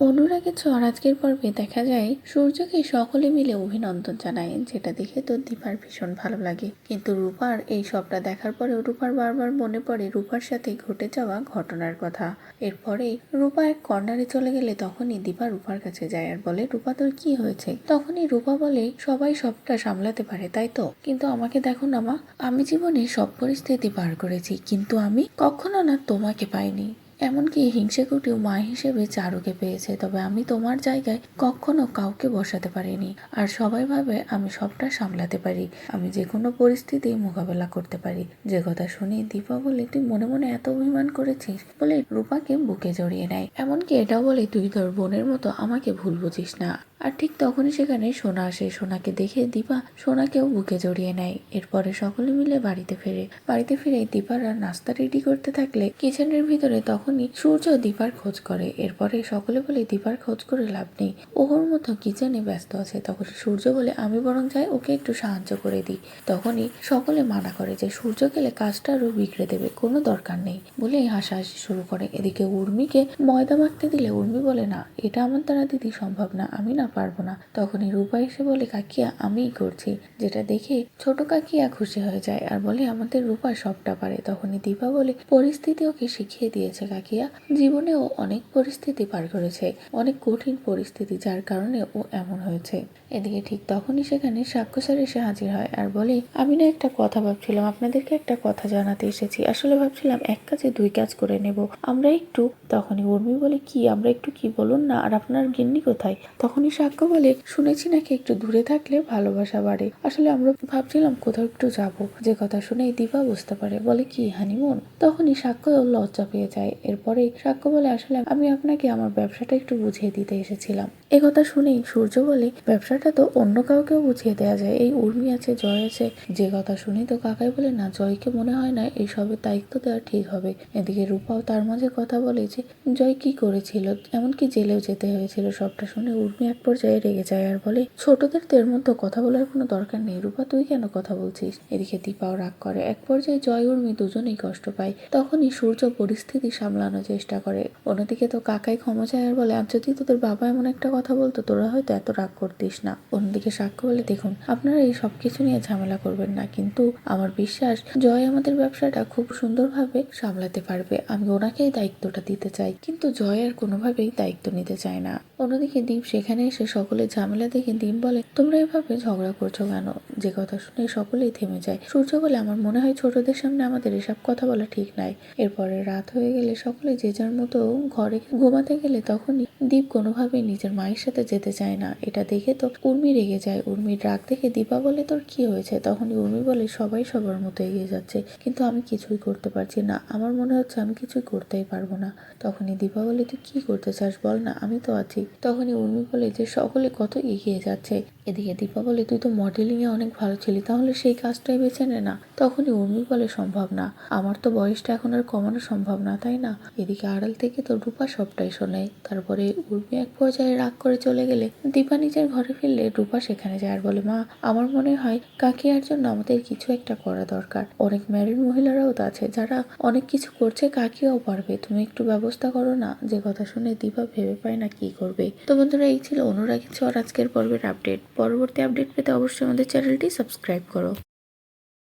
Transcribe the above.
অনুরাগের ছোঁয়ার আজকের পর্বে দেখা যায়, সূর্যকে সকলে মিলে অভিনন্দন জানায়, যেটা দেখে তো দীপার ভীষণ ভালো লাগে। কিন্তু রূপার এই সবটা দেখার পরেও রূপার বারবার মনে পড়ে রূপার সাথে ঘটে যাওয়া ঘটনার কথা। এরপরে রূপা এক কর্নারে চলে গেলে তখনই দীপা রূপার কাছে যায় আর বলে, রূপা, তোর কি হয়েছে? তখনই রূপা বলে, সবাই সবটা সামলাতে পারে, তাই তো? কিন্তু আমাকে দেখো না মা, আমি জীবনে সব পরিস্থিতি পার করেছি, কিন্তু আমি কখনো না তোমাকে পাইনি। এমনকি হিংসে কুটিও মা হিসেবে চারুকে পেয়েছে, তবে আমি তোমার জায়গায় কখনো কাউকে বসাতে পারিনি। আর সবাই ভাবে আমি সবটা সামলাতে পারি। আমি যে কোনো পরিস্থিতি মোকাবেলা করতে পারি। যে কথা শুনি দীপা বলে, তুই মনে মনে এত অভিমান করেছিস? বলে রূপাকে বুকে জড়িয়ে নেয়। এমনকি এটা বলে, তুই তোর বোনের মতো আমাকে ভুল বুঝিস না। আর ঠিক তখনই সেখানে সোনা আসে। সোনাকে দেখে দীপা সোনাকেও বুকে জড়িয়ে নেয়। এরপরে সকলে মিলে বাড়িতে ফেরে। বাড়িতে ফিরে দীপারা নাস্তা রেডি করতে থাকলে কিচেনের ভিতরে তখনই সূর্য দীপার খোঁজ করে। এরপরে সকলে বলে দীপার খোঁজ করে লাভ নেই। ওর মতো কিচেনে ব্যস্ত আছে। তখন সূর্য বলে, আমি বরং যাই, ওকে একটু সাহায্য করে দিই। তখনই সকলে মানা করে যে সূর্য গেলে কাজটা আরও বিগড়ে দেবে। কোনো দরকার নেই বলে হাসাহাসি শুরু করে। এদিকে উর্মিকে ময়দা মাখতে দিলে উর্মি বলে, না, এটা আমার দ্বারা দিদি সম্ভব না। আমি না পারব না। তখনই রূপা এসে বলে, কাকিয়া, আমিই করছি। যেটা দেখে ছোট কাকিয়া খুশি হয়ে যায় আর বলে, আমাদের রূপা সবটা পারে। তখনই দীপা বলে, পরিস্থিতি ওকে শিখিয়ে দিয়েছে কাকিয়া। জীবনেও অনেক পরিস্থিতি পার করেছে, অনেক কঠিন পরিস্থিতি যার কারণে ও এমন হয়েছে। এদিকে ঠিক তখনই সেখানে সাক্ষ্য স্যার এসে হাজির হয় আর বলে, আমি না একটা কথা ভাবছিলাম, আপনাদেরকে একটা কথা জানাতে এসেছি। আসলে ভাবছিলাম এক কাজে দুই কাজ করে নেব, আমরা একটু। তখনই উর্মি বলে, কি, আমরা একটু কি বলুন না, আর আপনার গিন্নি কোথায়? তখনই সাক্ষ্য বলে, শুনেছি নাকি একটু দূরে থাকলে ভালোবাসা বাড়ে। আসলে আমরা ভাবছিলাম কোথাও একটু যাব। যে কথা শুনেই দিবা বুঝতে পারে। বলে, কি, হানিমুন? তখনই সাক্ষ্য লজ্জা পেয়ে যায়। এরপরে সাক্ষ্য বলে আসলে, আমি আপনাকে আমার ব্যবসাটা একটু বুঝিয়ে দিতে এসেছিলাম। এ কথা শুনেই সূর্য বলে, ব্যবসাটা তো অন্য কাউকেও বুঝিয়ে দেওয়া যায়। এই উর্মি আছে, জয় আছে। যে কথা শুনি তো কাকাই বলে, না, জয়কে মনে হয় না এই সবের দায়িত্ব দেওয়া ঠিক হবে। এদিকে রূপাও তার মাঝে কথা বলে যে, জয় কি করেছিল? এমনকি জেলেও যেতে হয়েছিল। সবটা শুনে উর্মি এক পর্যায়ে রেগে যায় আর বলে, ছোটদের তো এর মধ্যে কথা বলার কোনো দরকার নেই। রূপা, তুই কেন কথা বলছিস? এদিকে দীপাও রাগ করে। এক পর্যায়ে জয় উর্মি দুজনেই কষ্ট পায়। তখনই সূর্য পরিস্থিতি সামলানোর চেষ্টা করে। অন্যদিকে তো কাকাই ক্ষমা চায় আর বলে আর যদি তোদের বাবা এমন একটা কথা বলতো, তোরা হয়তো এত রাগ করতিস না। অন্যদিকে সাক্ষ্য বলে, দেখুন, আপনারা এই সব কিছু নিয়ে ঝামেলা করবেন না, কিন্তু আমার বিশ্বাস, জয় আমাদের ব্যবসাটা খুব সুন্দরভাবে সামলাতে পারবে। আমি ওনাকেই দায়িত্বটা দিতে চাই। কিন্তু জয় আর কোনোভাবেই দায়িত্ব নিতে চায় না। অন্যদিকে দীপ সেখানে এসে সকলের ঝামেলা দেখে দীপ বলে, তোমরা এভাবে ঝগড়া করছ কেন? যে কথা শুনে সকলেই থেমে যায়। সূর্য বলে, আমার মনে হয় ছোটদের সামনে আমাদের এসব কথা বলা ঠিক নাই। এরপরে রাত হয়ে গেলে সকলে যে যার মতো ঘরে ঘুমাতে গেলে তখনই দীপ কোনোভাবেই নিজের মায়ের সাথে যেতে চায় না। এটা দেখে তো উর্মি রেগে যায়। উর্মির রাগ দেখে দীপা বলে, তোর কি হয়েছে? তখনই উর্মি বলে, সবাই সবার মতো এগিয়ে যাচ্ছে, কিন্তু আমি কিছুই করতে পারছি না। আমার মনে হচ্ছে আমি কিছুই করতেই পারব না। তখনই দীপা বলে, তুই কি করতে চাস বল না? আমি তো আছি। তখনই উর্মি বলে, যে সকলে কত এগিয়ে যাচ্ছে। এদিকে দীপা বলে, তুই তো মডেলিং এ অনেক ভালো ছিলি, তাহলে সেই কাজটাই বেছে নে না। তখনই উর্মি বলে, সম্ভব না। আমার তো বয়সটা এখন আর কমানো সম্ভব না, তাই না? এদিকে আড়াল থেকে তো রূপা সবটাই শোনে। তারপরে উর্মি এক পর্যায়ে রাগ করে চলে গেলে দীপা নিজের ঘরে ফিরলে রূপা সেখানে যায় আর বলে, মা, আমার মনে হয় কাকিয়ার জন্য আমাদের কিছু একটা করা দরকার। অনেক ম্যারিড মহিলারাও তো আছে, যারা অনেক কিছু করছে কাকিয়াও পারবে। তুমি একটু ব্যবস্থা করো না? যে কথা শুনে দীপা ভেবে পায় না কি করবে। তো বন্ধুরা, এই ছিল অনুরাগী আর আজকের পর্বের আপডেট পরবর্তী আপডেট পেতে অবশ্যই আমাদের চ্যানেলটি সাবস্ক্রাইব করো।